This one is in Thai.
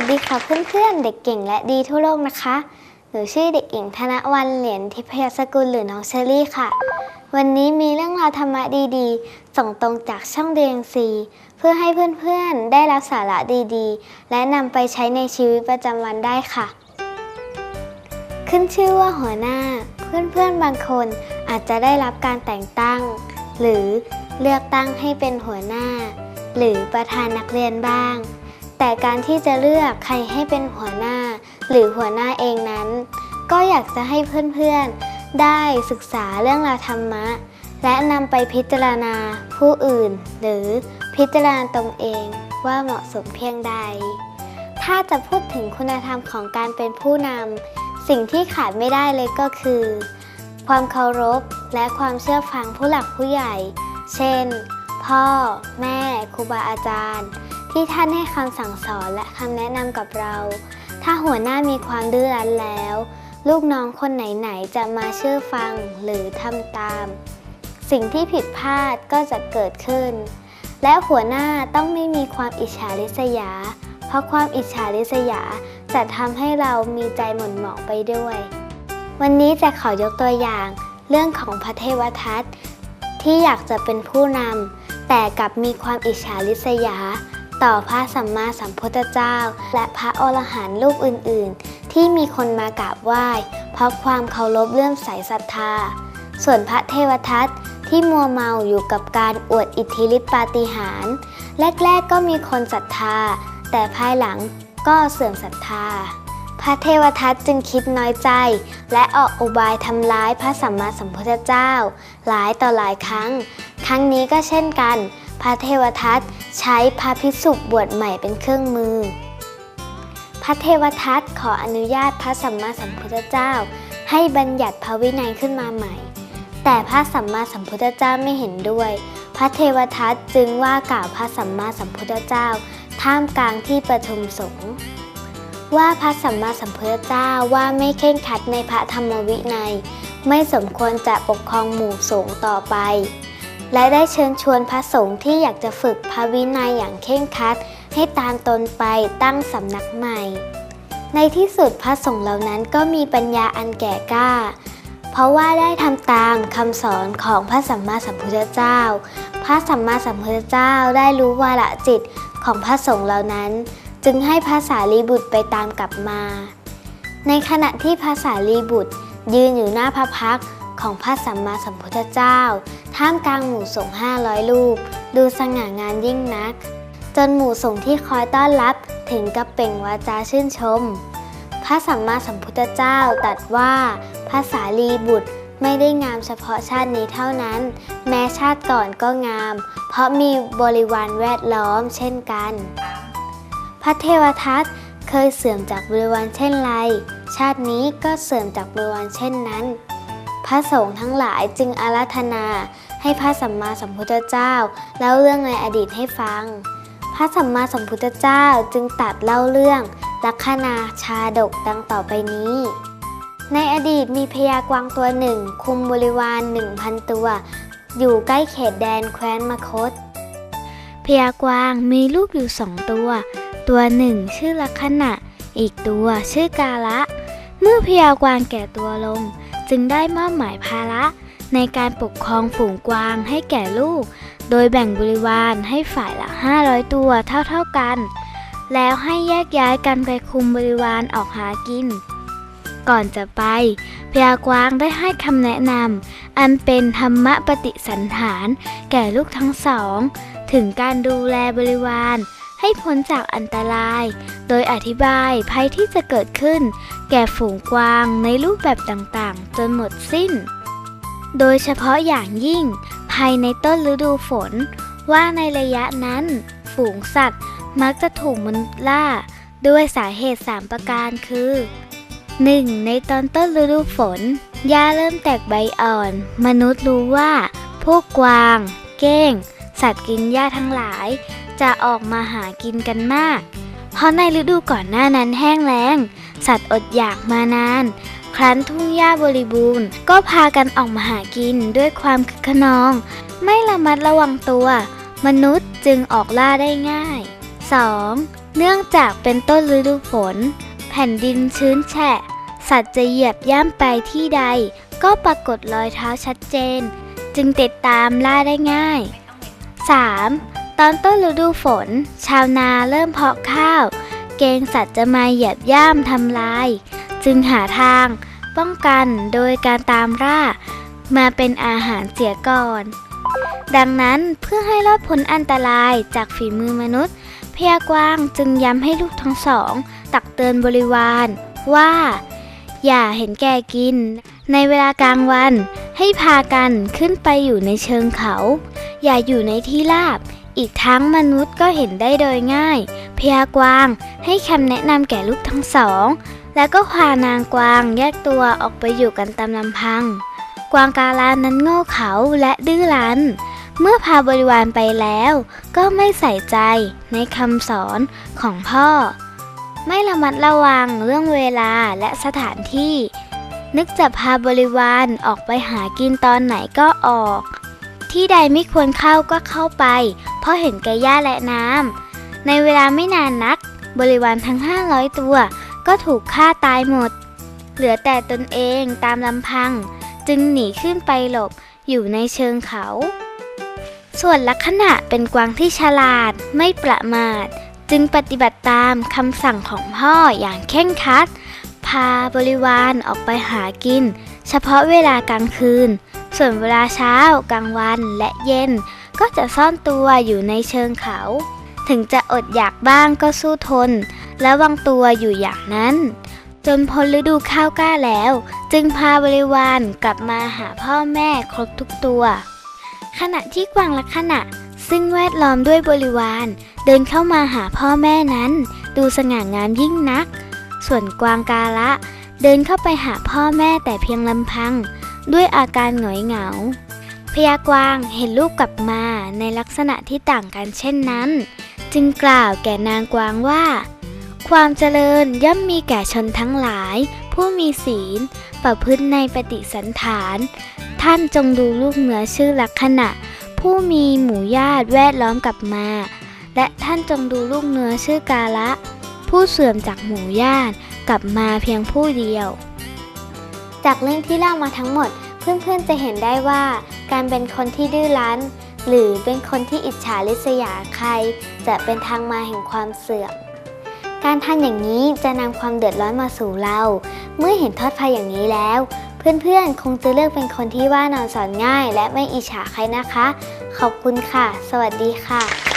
สดีค่ะเพื่อนๆ เด็กเก่งและดีทั่วโลกนะคะหนูชื่อเด็กหญิงธนวันเหรียญทิพยสกุลหรือน้องเชอรี่ค่ะ วันนี้มีเรื่องราวธรรมะดีๆ ส่งตรงจากช่องเรียงซีเพื่อให้เพื่อนๆ ได้รับสาระดีๆ และนำไปใช้ในชีวิตประจำวันได้ค่ะ ขึ้นชื่อว่าหัวหน้า เพื่อนๆ บางคนอาจจะได้รับการแต่งตั้ง หรือเลือกตั้งให้เป็นหัวหน้า หรือประธานนักเรียนบ้าง แต่การที่จะเลือกใครให้เป็นหัวหน้า หรือหัวหน้าเองนั้น ก็อยากจะให้เพื่อนๆ ได้ศึกษาเรื่องราวธรรมะ และนำไปพิจารณาผู้อื่น หรือพิจารณาตนเองว่าเหมาะสมเพียงใด ถ้าจะพูดถึงคุณธรรมของการเป็นผู้นำสิ่งที่ขาดไม่ได้เลยก็คือ ความเคารพและความเชื่อฟังผู้หลักผู้ใหญ่ เช่น พ่อ แม่ ครูบาอาจารย์ ที่ท่านให้คำสั่งสอนและคำแนะนำกับเรา ถ้าหัวหน้ามีความดื้อรั้นแล้ว ลูกน้องคนไหนๆจะมาเชื่อฟังหรือทำตาม สิ่งที่ผิดพลาดก็จะเกิดขึ้น และหัวหน้าต้องไม่มีความอิจฉาริษยา เพราะความอิจฉาริษยาจะทำให้เรามีใจหม่นหมองไปด้วย วันนี้จะขอยกตัวอย่างเรื่องของพระเทวทัตที่อยากจะเป็นผู้นำแต่กลับมีความอิจฉาริษยา ต่อพระสัมมาสัมพุทธเจ้า และพระอรหันต์รูปอื่นๆ ที่มีคนมากราบไหว้ เพราะความเคารพเลื่อมใสศรัทธา ส่วนพระเทวทัตที่มัวเมาอยู่กับการอวดอิทธิฤทธิปาฏิหาริย์แรก ๆ ก็มีคนศรัทธา แต่ภายหลังก็เสื่อมศรัทธา พระเทวทัตจึงคิดน้อยใจ และออกอุบายทำร้ายพระสัมมาสัมพุทธเจ้า หลายต่อหลายครั้ง ครั้งนี้ก็เช่นกัน พระเทวทัต ใช้พระภิกษุบวชใหม่เป็นเครื่องมือ พระเทวทัตขออนุญาตพระสัมมาสัมพุทธเจ้า ให้บัญญัติพระวินัยขึ้นมาใหม่ แต่พระสัมมาสัมพุทธเจ้าไม่เห็นด้วย พระเทวทัตจึงว่ากล่าวพระสัมมาสัมพุทธเจ้า ท่ามกลางที่ประชุมสงฆ์ว่าพระสัมมาสัมพุทธเจ้าว่าไม่เคร่งครัดในพระธรรมวินัย ไม่สมควรจะปกครองหมู่สงฆ์ต่อไป และได้เชิญชวนพระสงฆ์ที่อยากจะฝึกพระวินัยอย่างเคร่งคัด ให้ตามตนไปตั้งสำนักใหม่ ในที่สุดพระสงฆ์เหล่านั้นก็มีปัญญาอันแก่กล้า เพราะว่าได้ทำตามคำสอนของพระสัมมาสัมพุทธเจ้า พระสัมมาสัมพุทธเจ้าได้รู้วาระจิตของพระสงฆ์เหล่านั้น จึงให้พระสารีบุตรไปตามกลับมา ในขณะที่พระสารีบุตรยืนอยู่หน้าพระพักต ของพระสัมมาสัมพุทธเจ้า ท่ามกลางหมู่สงฆ์500 รูป ดูสง่างามยิ่งนัก จนหมู่สงฆ์ที่คอยต้อนรับถึงกับเป่งวาจาชื่นชม พระสัมมาสัมพุทธเจ้าตรัสว่าพระสารีบุตรไม่ได้งามเฉพาะชาตินี้เท่านั้น แม้ชาติก่อนก็งาม เพราะมีบริวารแวดล้อมเช่นกัน พระเทวทัตเคยเสื่อมจากบริวารเช่นไร ชาตินี้ก็เสื่อมจากบริวารเช่นนั้น พระสงฆ์ทั้งหลายจึงอาราธนาให้พระสัมมาสัมพุทธเจ้าเล่าเรื่องในอดีตให้ฟัง พระสัมมาสัมพุทธเจ้าจึงตัดเล่าเรื่องลักษณาชาดกดังต่อไปนี้ ในอดีตมีพญากวางตัวหนึ่ง คุมบริวารหนึ่งพันตัว อยู่ใกล้เขตแดนแคว้นมคตพญากวางมีลูกอยู่สองตัว ตัวหนึ่งชื่อลักษณะ อีกตัวชื่อกาละ เมื่อพญากวางแก่ตัวลง จึงได้มอบหมายภาระในการปกครองฝูงกวางให้แก่ลูก โดยแบ่งบริวารให้ฝ่ายละ 500 ตัวเท่าๆกัน แล้วให้แยกย้ายกันไปคุมบริวารออกหากิน ก่อนจะไปพญากวางได้ให้คำแนะนำอันเป็นธรรมปฏิสันฐานแก่ลูกทั้งสอง ถึงการดูแลบริวารให้พ้นจากอันตราย โดยอธิบายภัยที่จะเกิดขึ้น แก่ฝูงกวางในรูปแบบต่างๆ จนหมดสิ้น โดยเฉพาะอย่างยิ่ง ภายในต้นฤดูฝน ว่าในระยะนั้น ฝูงสัตว์มักจะถูกมนุษย์ล่า ด้วยสาเหตุ 3 ประการคือ 1. ในตอนต้นฤดูฝน หญ้าเริ่มแตกใบอ่อน มนุษย์รู้ว่า พวกกวาง เก้ง สัตว์กินหญ้าทั้งหลาย จะออกมาหากินกันมาก เพราะในฤดูก่อนหน้านั้นแห้งแล้ง สัตว์อดอยากมานาน ครั้นทุ่งหญ้าบริบูรณ์ ก็พากันออกมาหากินด้วยความคึกขนอง ไม่ระมัดระวังตัว มนุษย์จึงออกล่าได้ง่าย 2. เนื่องจากเป็นต้นฤดูฝน แผ่นดินชื้นแฉะ สัตว์จะเหยียบย่ำไปที่ใด ก็ปรากฏรอยเท้าชัดเจน จึงติดตามล่าได้ง่าย 3. ตอนต้นฤดูฝน ชาวนาเริ่มเพาะข้าว เกรงสัตว์จะมาเหยียบย่ำทำลาย จึงหาทางป้องกันโดยการตามล่ามาเป็นอาหารเสียก่อน ดังนั้นเพื่อให้รอดพ้นอันตรายจากฝีมือมนุษย์พญากวางจึงย้ำให้ลูกทั้งสอง ตักเตือนบริวารว่า อย่าเห็นแก่กิน ในเวลากลางวัน ให้พากันขึ้นไปอยู่ในเชิงเขา อย่าอยู่ในที่ราบ อีกทั้งมนุษย์ก็เห็นได้โดยง่าย พญากวางให้คำแนะนำแก่ลูกทั้งสอง แล้วก็พานางกวางแยกตัวออกไปอยู่กันตามลำพัง กวางกาลานั้นโง่เขาและดื้อรั้น เมื่อพาบริวารไปแล้ว ก็ไม่ใส่ใจในคำสอนของพ่อ ไม่ระมัดระวังเรื่องเวลาและสถานที่ นึกจะพาบริวารออกไปหากินตอนไหนก็ออกที่ใดไม่ควรเข้าก็เข้าไป เพราะเห็นแก่หญ้าและน้ำ ในเวลาไม่นานนัก บริวารทั้ง 500 ตัว ก็ถูกฆ่าตายหมด เหลือแต่ตนเองตามลำพัง จึงหนีขึ้นไปหลบอยู่ในเชิงเขา ส่วนลักษณะเป็นกวางที่ฉลาดไม่ประมาท จึงปฏิบัติตามคำสั่งของพ่ออย่างเคร่งครัด พาบริวารออกไปหากิน เฉพาะเวลากลางคืน ส่วนเวลาเช้ากลางวันและเย็น ก็จะซ่อนตัวอยู่ในเชิงเขา ถึงจะอดอยากบ้างก็สู้ทน และวางตัวอยู่อย่างนั้น จนพ้นฤดูข้าวกล้าแล้ว จึงพาบริวารกลับมาหาพ่อแม่ครบทุกตัว ขณะที่กวางลักษณะ ซึ่งแวดล้อมด้วยบริวารเดินเข้ามาหาพ่อแม่นั้น ดูสง่างามยิ่งนัก ส่วนกวางกาละ เดินเข้าไปหาพ่อแม่แต่เพียงลำพัง ด้วยอาการหงอยเหงาพญากวางเห็นลูกกลับมาในลักษณะที่ต่างกันเช่นนั้น จึงกล่าวแก่นางกวางว่า ความเจริญย่อมมีแก่ชนทั้งหลาย ผู้มีศีล ประพฤติในปฏิสันฐาน ท่านจงดูลูกเหนือชื่อลักษณะ ผู้มีหมู่ญาติแวดล้อมกลับมา และท่านจงดูลูกเนื้อชื่อกาละ ผู้เสื่อมจากหมู่ญาติกลับมาเพียงผู้เดียว จากเรื่องที่เล่ามาทั้งหมดเพื่อนๆจะเห็นได้ว่าการเป็นคนที่ดื้อรั้น หรือเป็นคนที่อิจฉาริษยาใคร จะเป็นทางมาแห่งความเสื่อม การทำอย่างนี้จะนำความเดือดร้อนมาสู่เรา เมื่อเห็นทอดภัยอย่างนี้แล้ว เพื่อนๆ คงจะเลือกเป็นคนที่ว่านอนสอนง่าย และไม่อิจฉาใครนะคะ ขอบคุณค่ะ สวัสดีค่ะ